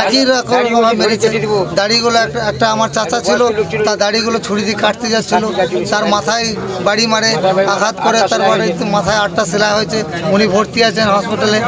একই রকম মেরেছে। দাড়িগুলো একটা একটা আমার চাচা ছিল তার দাড়িগুলো ছুরি দিয়ে কাটতে যাচ্ছিল। তার মাথায় বাড়ি মারে আঘাত করে তার বাড়িতে মাথায় আটটা সেলাই হয়েছে। উনি ভর্তি আছেন হসপিটালে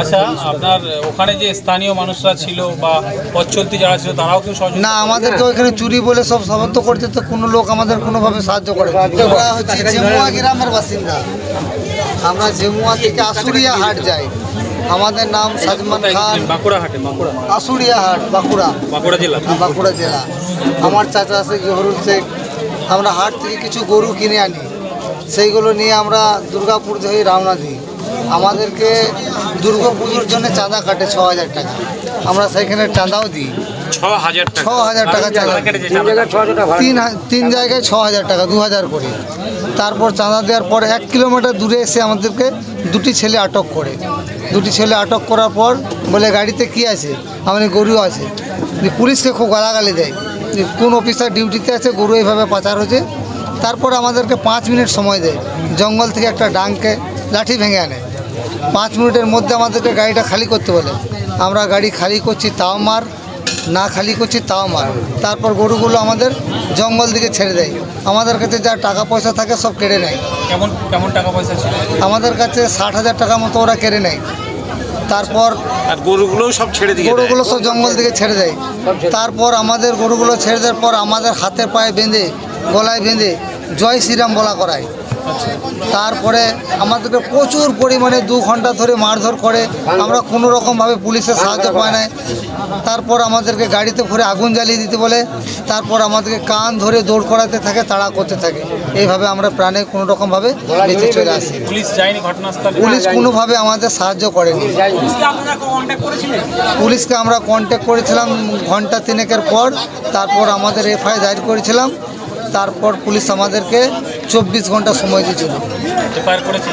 আচ্ছা আপনার ওখানে যে স্থানীয় মানুষরা ছিল বা পথ চলতি যারা ছিল তারাও কেউ সহযোগিতা না আমাদেরকে ওইখানে চুরি বলে সব সমর্থ করছে তো কোনো লোক আমাদের কোনোভাবে সাহায্য করে আমরা হচ্ছে জেমুয়া গ্রামের বাসিন্দা। আমরা জেমুয়া থেকে আশুরিয়া হাট যাই। আমাদের নাম সাজমান খান। বাঁকুড়া হাটে বাঁকুড়া। হাট বাঁকুড়া। বাঁকুড়া জেলা। বাঁকুড়া জেলা। আমার চাচা আছে জহরুল শেখ। আমরা হাট থেকে কিছু গরু কিনে আনি। সেইগুলো নিয়ে আমরা দুর্গাপুর হয়ে রওনা দিই। আমাদেরকে দুর্গা পুজোর জন্য চাঁদা কাটে ছ হাজার টাকা। আমরা সেখানে চাঁদাও দিই। ছ হাজার টাকা চাঁদা। তিন হা- তিন জায়গায় ছ হাজার টাকা দু হাজার করে। তারপর চাঁদা দেওয়ার পর এক কিলোমিটার দূরে এসে আমাদেরকে দুটি ছেলে আটক করে। দুটি ছেলে আটক করার পর বলে গাড়িতে কি আছে? আমাদের গরু আছে। পুলিশকে খুব গালাগালি দেয়। যে কোন অফিসার ডিউটিতে আছে গরু এইভাবে পাচার হচ্ছে। তারপর আমাদেরকে পাঁচ মিনিট সময় দেয়। জঙ্গল থেকে একটা ডাংকে লাঠি ভেঙে আনে। পাঁচ মিনিটের মধ্যে আমাদেরকে গাড়িটা খালি করতে বলে। আমরা গাড়ি খালি করছি তাও মার না খালি করছি তাও মার। তারপর গরুগুলো আমাদের জঙ্গল দিকে ছেড়ে দেয়। আমাদের কাছে যা টাকা পয়সা থাকে সব কেড়ে নেয়। কেমন কেমন টাকা পয়সা ছিল? আমাদের কাছে ষাট হাজার টাকা মতো ওরা কেড়ে নেয়। তারপর আর গরুগুলোও সব ছেড়ে দিয়ে গরুগুলো সব জঙ্গল দিকে ছেড়ে দেয়। তারপর আমাদের গরুগুলো ছেড়ে দেওয়ার পর আমাদের হাতে পায়ে বেঁধে গলায় বেঁধে জয় শ্রীরাম বলা করায়। তারপরে আমাদেরকে প্রচুর পরিমাণে দু ঘণ্টা ধরে মারধর করে। আমরা কোনো রকমভাবে পুলিশের সাহায্য পাই না তারপর আমাদেরকে গাড়িতে ভরে আগুন জ্বালিয়ে দিতে বলে। তারপর আমাদেরকে কান ধরে দৌড় করাতে থাকে তাড়া করতে থাকে। এইভাবে আমরা প্রাণে কোনো রকমভাবে বেঁচে চলে আসি। পুলিশ পুলিশ কোনোভাবে আমাদের সাহায্য করেনি। পুলিশকে আমরা কন্ট্যাক্ট করেছিলাম ঘণ্টা তিনেকের পর। তারপর আমাদের এফআই দায়ের করেছিলাম। তারপর পুলিশ আমাদেরকে চব্বিশ ঘণ্টা সময় দিয়েছিল। এফআইআর করেছে?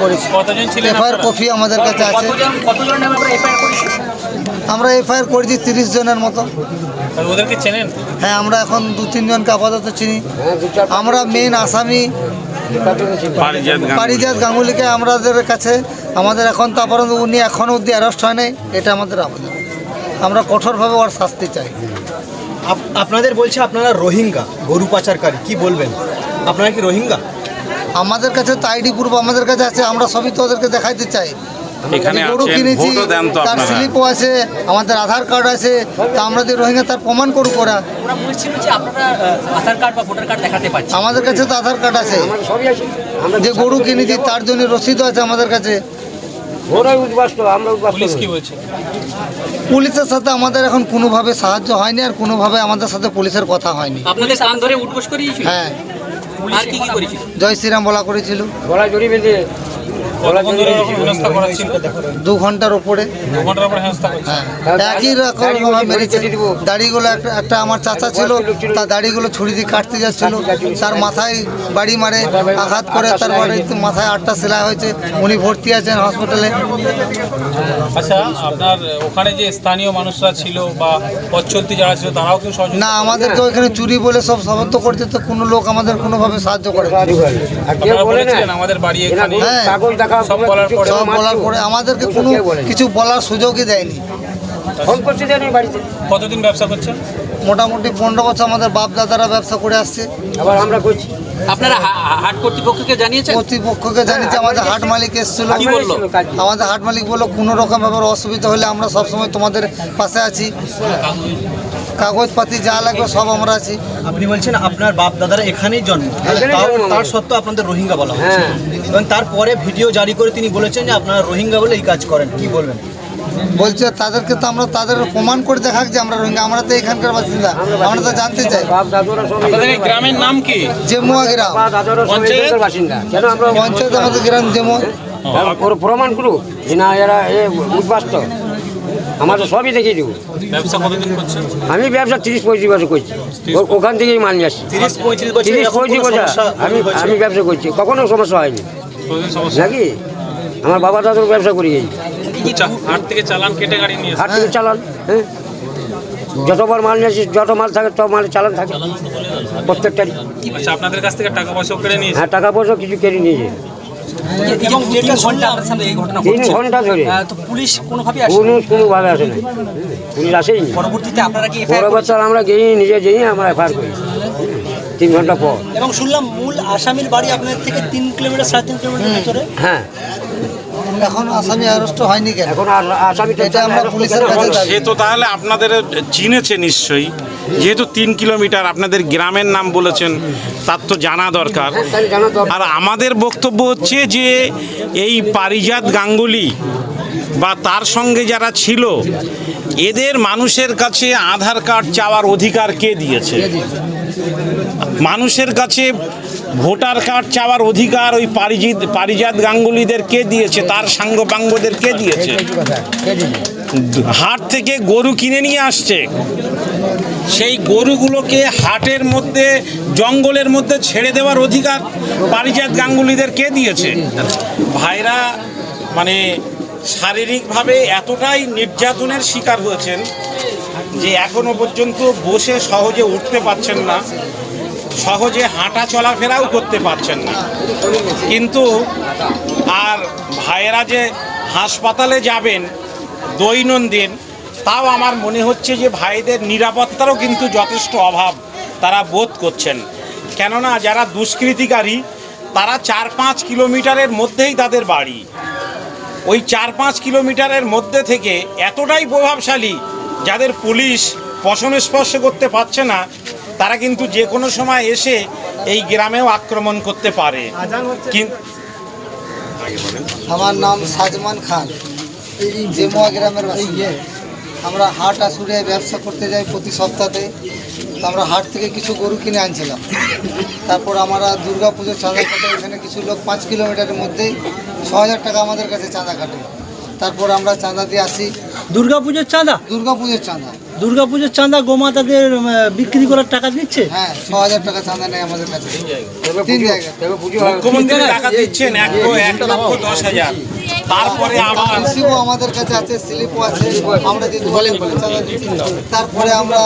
করেছি। কতজন ছিলেন এফআইআর কপি আমাদের কাছে আছে। আমরা এফআইআর করেছি তিরিশ জনের মতো। ওদেরকে চেনেন? হ্যাঁ আমরা এখন দু তিনজনকে আপাতত চিনি। আমরা মেন আসামি পারিজাত গাঙ্গুলিকে আমাদের কাছে আমাদের এখন তো আপাতত উনি এখনও অবধি অ্যারেস্ট হয় নাই এটা আমাদের আবেদন। আমরা কঠোরভাবে ওর শাস্তি চাই। আপ- আপনাদের বলছে আপনারা রোহিঙ্গা গরু পাচারকারী। কি বলবেন? আপনারা কি রোহিঙ্গা? আমাদের কাছে তো আইডি প্রুফ আমাদের কাছে আছে আমরা সবই তো ওদেরকে দেখাইতে চাই। এখানে গরু কিনেছি ভোটও দেন তো তার। স্লিপও আছে আমাদের আধার কার্ড আছে তা আমরা যে রোহিঙ্গা তার প্রমাণ করুক ওরা। ওরা বলছিল যে আপনারা আহ, আধার কার্ড বা ভোটার কার্ড দেখাতে পারছেন আমাদের কাছে তো আধার কার্ড আছে। যে গরু কিনেছি তার জন্য রসিদও আছে আমাদের কাছে। পুলিশ কি বলছে? পুলিশের সাথে আমাদের এখন কোনোভাবে সাহায্য হয়নি আর কোনোভাবে আমাদের সাথে পুলিশের কথা হয়নি। আপনাদের কান ধরে উঠবোস করিয়েছিল? হ্যাঁ। আর কি কি করেছিল? জয় শ্রীরাম বলা করেছিল। বলা জড়ি করাচ্ছিল দু ঘণ্টার উপরে। হ্যাঁ। একই রকম মেরেছে। দাড়িগুলো একটা একটা আমার চাচা ছিল তার দাড়িগুলো ছুরি দিয়ে কাটতে যাচ্ছিল। তার মাথায় বাড়ি মারে আঘাত করে তার বাড়িতে মাথায় আটটা সেলাই হয়েছে। উনি ভর্তি আছেন হসপিটালে আচ্ছা আপনার ওখানে যে স্থানীয় মানুষরা ছিল বা চলতি যারা ছিল তারাও কেউ না আমাদেরকে ওইখানে চুরি বলে সব সমর্থ করছে তো কোনো লোক আমাদের কোনোভাবে সাহায্য করে আমাদের বাড়ি এখানে। বলার পরে সব বলার পরে আমাদেরকে কোনো কিছু বলার সুযোগই দেয়নি। কতদিন ব্যবসা করছেন? মোটামুটি পনেরো বছর আমাদের বাপ দাদারা ব্যবসা করে আসছে। আপনারা হা- হাট কর্তৃপক্ষকে জানিয়েছেন? কর্তৃপক্ষকে জানিয়েছি আমাদের হাট মালিক এসেছিল। বলল? আমাদের হাট মালিক বলল কোনো রকম ব্যাপার অসুবিধা হলে আমরা সবসময় তোমাদের পাশে আছি। কাগজপাতি যা লাগবে সব আমরা আছি। আপনি বলছেন আপনার বাপ দাদারা এখানেই জন্ম। তার সত্ত্বেও আপনাদের রোহিঙ্গা বলা হচ্ছে। এবং তারপরে ভিডিও জারি করে তিনি বলেছেন যে আপনারা রোহিঙ্গা বলে এই কাজ করেন। কি বলবেন? বলছে তাদেরকে তো আমরা তাদের প্রমাণ করে দেখাক যে আমরা রোহিঙ্গা। আমরা তো এখানকার বাসিন্দা। আমরা তো জানতে চাই। গ্রামের নাম কি? জেমুয়া গ্রাম। পঞ্চায়েত? পঞ্চায়েত আমাদের গ্রাম জেমুয়া। প্রমাণ করুক যে না এরা আমার তো সবই দেখিয়ে দেবো। ব্যবসা কতদিন করছেন আমি ব্যবসা তিরিশ পঁয়ত্রিশ বছর করছি। ওখান থেকেই মাল নিয়ে আসছি। তিরিশ পঁয়ত্রিশ বছর আমি আমি ব্যবসা করছি। কখনো সমস্যা হয়নি। নাকি? আমার বাবা দাদুর ব্যবসা করি গেছি। চা- হাট থেকে চালান কেটে গাড়ি নিয়ে হাট থেকে চালান হ্যাঁ। যতবার মাল নিয়েছি যত মাল থাকে তত মাল চালান থাকে। প্রত্যেকটারই আচ্ছা আপনাদের কাছ থেকে টাকা পয়সা কেড়ে নিয়েছে? হ্যাঁ টাকা পয়সা কিছু কেড়ে নিয়েছে। এই যে তিন ঘণ্টা আপনার সামনে এই ঘটনা তিন ঘটছে ঘণ্টা ধরে। তো পুলিশ কোনোভাবে আসে পুলিশ কোনোভাবে আসে না পুলিশ আসেই পরবর্তীতে আপনারা কি পরবর্তী আমরা গিয়ে নিজে যেয়ে আমরা এফআইআর করি। তিন ঘণ্টা পর। এবং শুনলাম মূল আসামির বাড়ি আপনার থেকে তিন কিলোমিটার সাড়ে তিন কিলোমিটার ভিতরে। হ্যাঁ। এখন আসামি অ্যারেস্ট হয়নি কেন? এখন আর আসামি এটা আমরা পুলিশের কাছে সে তো তাহলে আপনাদের চিনেছে নিশ্চয়ই। যেহেতু তিন কিলোমিটার আপনাদের গ্রামের নাম বলেছেন তার তো জানা দরকার। আর আমাদের বক্তব্য হচ্ছে যে এই পারিজাত গাঙ্গুলি বা তার সঙ্গে যারা ছিল এদের মানুষের কাছে আধার কার্ড চাওয়ার অধিকার কে দিয়েছে? মানুষের কাছে ভোটার কার্ড চাওয়ার অধিকার ওই পারিজিত পারিজাত গাঙ্গুলিদের কে দিয়েছে? তার সাঙ্গপাঙ্গদের কে দিয়েছে? হাট থেকে গরু কিনে নিয়ে আসছে। সেই গরুগুলোকে হাটের মধ্যে, জঙ্গলের মধ্যে ছেড়ে দেওয়ার অধিকার পারিজাত গাঙ্গুলিদের কে দিয়েছে? ভাইরা মানে শারীরিকভাবে এতটাই নির্যাতনের শিকার হয়েছেন যে এখনও পর্যন্ত বসে সহজে উঠতে পারছেন না। সহজে হাঁটা চলাফেরাও করতে পারছেন না। কিন্তু আর ভাইয়েরা যে হাসপাতালে যাবেন দৈনন্দিন, তাও আমার মনে হচ্ছে যে ভাইদের নিরাপত্তারও কিন্তু যথেষ্ট অভাব তারা বোধ করছেন। কেননা যারা দুষ্কৃতিকারী, তারা চার পাঁচ কিলোমিটারের মধ্যেই তাদের বাড়ি। ওই চার পাঁচ কিলোমিটারের মধ্যে থেকে এতটাই প্রভাবশালী যাদের পুলিশ পশম স্পর্শ করতে পারছে না তারা কিন্তু যে কোনো সময় এসে এই গ্রামেও আক্রমণ করতে পারে। আমার নাম সাজমান খান। এই জেমুয়া গ্রামের বাসিন্দা আমরা হাট আসুরে ব্যবসা করতে যাই প্রতি সপ্তাহে। তো আমরা হাট থেকে কিছু গরু কিনে আনছিলাম। তারপর আমরা দুর্গা পুজোর চাঁদা কাটে। এখানে কিছু লোক পাঁচ কিলোমিটারের মধ্যেই ছ হাজার টাকা আমাদের কাছে চাঁদা কাটে। তারপর আমরা চাঁদা দিয়ে আসি। দুর্গাপুজোর চাঁদা? দুর্গা পুজোর চাঁদা। দুর্গাপুজোর চাঁদা গোমাতাদের বিক্রি করার টাকা দিচ্ছে? হ্যাঁ ছ হাজার টাকা চাঁদা নেয় আমাদের কাছে। তিন জায়গা তবে পুজো মুখ্যমন্ত্রী টাকা দিচ্ছেন এক এক লক্ষ দশ হাজার। তারপরে আবার আমাদের কাছে আছে স্লিপও আছে। আমরা যে বলেন চাঁদা দিচ্ছি। তারপরে আমরা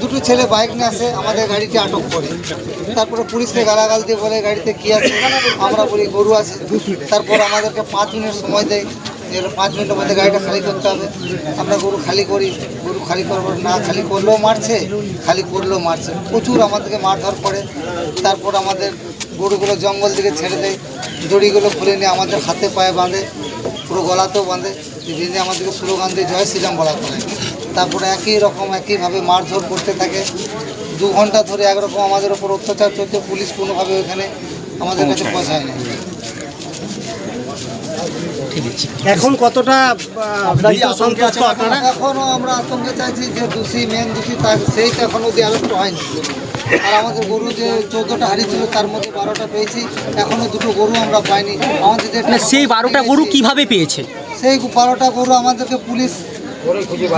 দুটো ছেলে বাইক নিয়ে আসে আমাদের গাড়িটি আটক করে। তারপরে পুলিশকে গালাগাল দিয়ে বলে গাড়িতে কি আছে? আমরা বলি গরু আছে। তারপর আমাদেরকে পাঁচ মিনিট সময় দেয়। যে হলো পাঁচ মিনিটের মধ্যে গাড়িটা খালি করতে হবে। আমরা গরু খালি করি গরু খালি করব না খালি করলেও মারছে খালি করলেও মারছে। প্রচুর আমাদেরকে মারধর করে। তারপর আমাদের গরুগুলো জঙ্গল দিকে ছেড়ে দেয়। দড়িগুলো খুলে নিয়ে আমাদের হাতে পায়ে বাঁধে পুরো গলাতেও বাঁধে। বেঁধে আমাদেরকে স্লোগান দিয়ে জয় শ্রীরাম বলা করে। তারপরে একই রকম একইভাবে মারধর করতে থাকে। দু ঘণ্টা ধরে একরকম আমাদের ওপর অত্যাচার চলছে পুলিশ কোনোভাবে ওখানে আমাদের কাছে পৌঁছায় না এখন কতটা সন্ত্রস্ত আপনারা এখনও আমরা আতঙ্কে চাইছি যে দোষী মেন দোষী তার সেইটা এখনও অব্দি আরেস্ট হয়নি। আর আমাদের গরু যে চোদ্দোটা হারিয়েছিল তার মধ্যে বারোটা পেয়েছি। এখনও দুটো গরু আমরা পাইনি। আমাদের যে মানে সেই বারোটা গরু কীভাবে পেয়েছে? সেই বারোটা গরু আমাদেরকে পুলিশ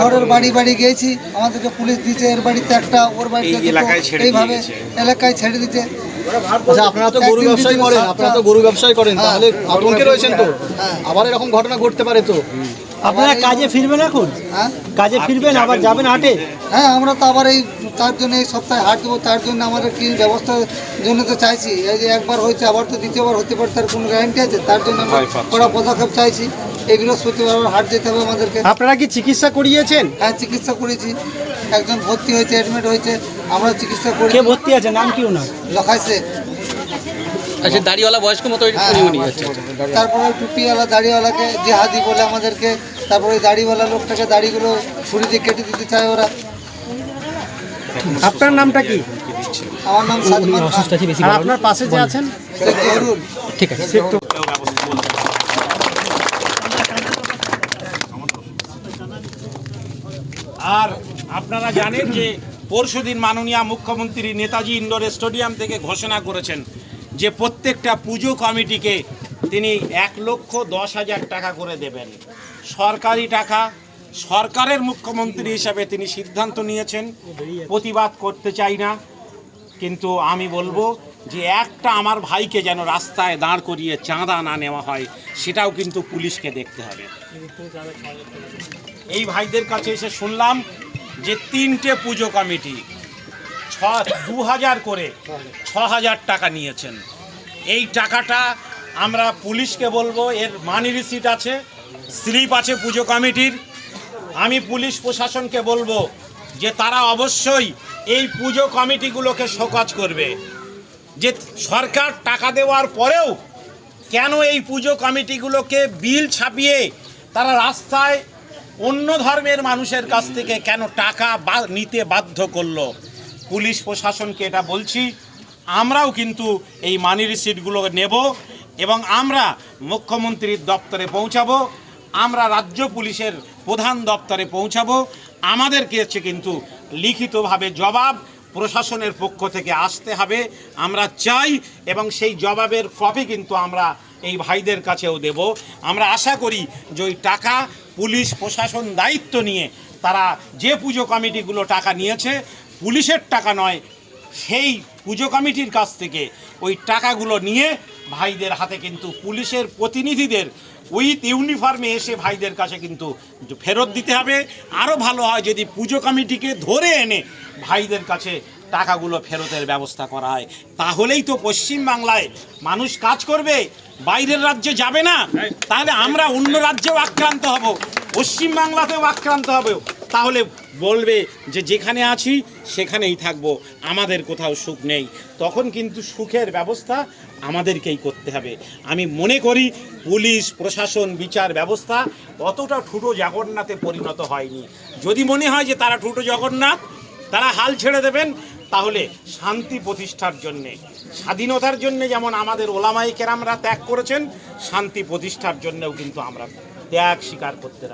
ঘরের বাড়ি বাড়ি গিয়েছি। আমাদেরকে পুলিশ দিচ্ছে এর বাড়িতে একটা ওর বাড়িতে এই এলাকায় ছেড়ে এইভাবে এলাকায় ছেড়ে দিচ্ছে আচ্ছা আপনারা তো গরু ব্যবসায় করেন আপনারা তো গরু ব্যবসায় করেন হ্যাঁ। তাহলে আতঙ্কে রয়েছেন তো? হ্যাঁ। আবার এরকম ঘটনা ঘটতে পারে তো? আপনারা কাজে ফিরবেন এখন? হ্যাঁ? কাজে ফিরবেন আবার যাবেন হাটে? হ্যাঁ আমরা তো আবার এই তার জন্য এই সপ্তাহে হাট দেবো তার জন্য আমাদের কি ব্যবস্থার জন্য তো চাইছি। এই যে একবার হয়েছে আবার তো দ্বিতীয়বার হতে পারে তার কোনো গ্যারান্টি আছে? তার জন্য আমরা কড়া পদক্ষেপ চাইছি। এই বৃহস্পতিবার আবার হাট যেতে হবে আমাদেরকে। আপনারা কি চিকিৎসা করিয়েছেন? হ্যাঁ চিকিৎসা করেছি। একজন ভর্তি হয়েছে অ্যাডমিট হয়েছে আমরা চিকিৎসা করি। কে ভর্তি আছে? নাম কি ওনার? লখাইছে আচ্ছা দাড়িওয়ালা বয়স্ক মতো হ্যাঁ, তারপরে ওই টুপিওয়ালা দাড়িওয়ালাকে জেহাদি বলে আমাদেরকে তারপরে ওই দাড়িওয়ালা লোকটাকে দাড়িগুলো ছুরি দিয়ে কেটে দিতে চায় ওরা। আপনার নামটা কি? আমার নাম সাদমান আর আপনার পাশে যে আছেন? ঠিক আছে। আর আপনারা জানেন যে পরশুদিন মাননীয় মুখ্যমন্ত্রী নেতাজি ইন্ডোর স্টেডিয়াম থেকে ঘোষণা করেছেন যে প্রত্যেকটা পুজো কমিটিকে তিনি এক লক্ষ দশ হাজার টাকা করে দেবেন। সরকারি টাকা, সরকারের মুখ্যমন্ত্রী হিসাবে তিনি সিদ্ধান্ত নিয়েছেন। প্রতিবাদ করতে চাই না, কিন্তু আমি বলব যে একটা আমার ভাইকে যেন রাস্তায় দাঁড় করিয়ে চাঁদা না নেওয়া হয়, সেটাও কিন্তু পুলিশকে দেখতে হবে। এই ভাইদের কাছে এসে শুনলাম যে তিনটে পুজো কমিটি, ছ দু হাজার করে ছ হাজার টাকা নিয়েছেন। এই টাকাটা আমরা পুলিশকে বলব, এর মানি রিসিট আছে, স্লিপ আছে পুজো কমিটির। আমি পুলিশ প্রশাসনকে বলব যে তারা অবশ্যই এই পুজো কমিটিগুলোকে শোকজ করবে। যে সরকার টাকা দেওয়ার পরেও কেন এই পুজো কমিটিগুলোকে বিল ছাপিয়ে তারা রাস্তায় অন্য ধর্মের মানুষের কাছ থেকে কেন টাকা নিতে বাধ্য করল? পুলিশ প্রশাসনকে এটা বলছি, আমরাও কিন্তু এই মানি রিসিটগুলো নেব এবং আমরা মুখ্যমন্ত্রীর দপ্তরে পৌঁছাবো, আমরা রাজ্য পুলিশের প্রধান দপ্তরে পৌঁছাবো। আমাদেরকে হচ্ছে কিন্তু লিখিতভাবে জবাব প্রশাসনের পক্ষ থেকে আসতে হবে, আমরা চাই এবং সেই জবাবের কপি কিন্তু আমরা এই ভাইদের কাছেও দেব। আমরা আশা করি যে ওই টাকা পুলিশ প্রশাসন দায়িত্ব নিয়ে তারা যে পুজো কমিটিগুলো টাকা নিয়েছে, পুলিশের টাকা নয়, সেই পুজো কমিটির কাছ থেকে ওই টাকাগুলো নিয়ে ভাইদের হাতে কিন্তু পুলিশের প্রতিনিধিদের উইথ ইউনিফর্মে এসে ভাইদের কাছে কিন্তু ফেরত দিতে হবে। আরও ভালো হয় যদি পুজো কমিটিকে ধরে এনে ভাইদের কাছে টাকাগুলো ফেরতের ব্যবস্থা করা হয়। তাহলেই তো পশ্চিমবাংলায় মানুষ কাজ করবে বাইরের রাজ্যে যাবে না। তাহলে আমরা অন্য রাজ্যেও আক্রান্ত হব পশ্চিমবাংলাতেও আক্রান্ত হবে। তাহলে বলবে যে যেখানে আছি সেখানেই থাকব। আমাদের কোথাও সুখ নেই। তখন কিন্তু সুখের ব্যবস্থা আমাদেরকেই করতে হবে। আমি মনে করি পুলিশ প্রশাসন বিচার ব্যবস্থা অতটা ঠুটো জগন্নাথে পরিণত হয়নি। যদি মনে হয় যে তারা ঠুটো জগন্নাথ তারা হাল ছেড়ে দেবেন তাহলে শান্তি প্রতিষ্ঠার জন্যে, স্বাধীনতার জন্যে যেমন আমাদের ওলামাই কেরামরা ত্যাগ করেছেন, শান্তি প্রতিষ্ঠার জন্যেও কিন্তু আমরা ত্যাগ স্বীকার করতে